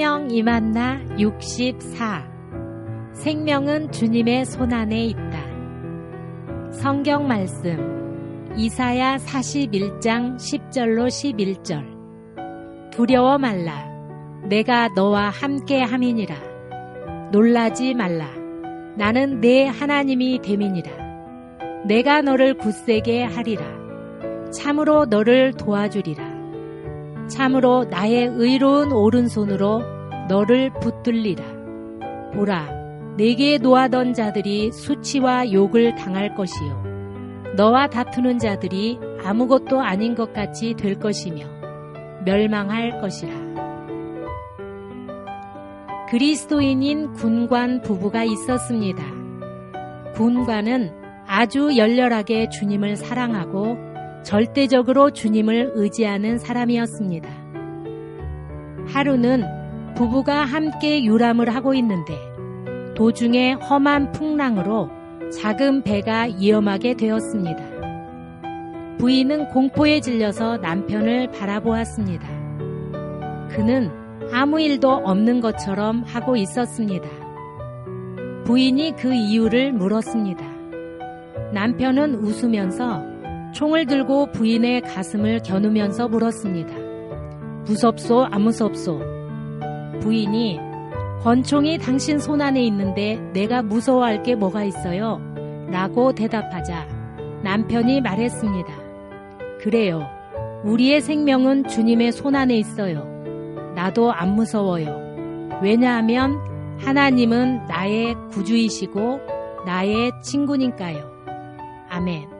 이만나? 64 생명은 주님의 손안에 있다. 성경 말씀. 이사야 41장 10절로 11절. 두려워 말라. 내가 너와 함께 함이니라. 놀라지 말라. 나는 내 하나님이 됨이니라. 내가 너를 굳세게 하리라. 참으로 너를 도와주리라 참으로 나의 의로운 오른손으로 너를 붙들리라. 보라, 내게 노하던 자들이 수치와 욕을 당할 것이요. 너와 다투는 자들이 아무것도 아닌 것 같이 될 것이며 멸망할 것이라. 그리스도인인 군관 부부가 있었습니다. 군관은 아주 열렬하게 주님을 사랑하고 절대적으로 주님을 의지하는 사람이었습니다. 하루는 부부가 함께 유람을 하고 있는데 도중에 험한 풍랑으로 작은 배가 위험하게 되었습니다. 부인은 공포에 질려서 남편을 바라보았습니다. 그는 아무 일도 없는 것처럼 하고 있었습니다. 부인이 그 이유를 물었습니다. 남편은 웃으면서 총을 들고 부인의 가슴을 겨누면서 물었습니다. 무섭소, 안 무섭소? 부인이 권총이 당신 손 안에 있는데 내가 무서워할 게 뭐가 있어요? 라고 대답하자 남편이 말했습니다. 그래요. 우리의 생명은 주님의 손 안에 있어요. 나도 안 무서워요. 왜냐하면 하나님은 나의 구주이시고 나의 친구니까요. 아멘.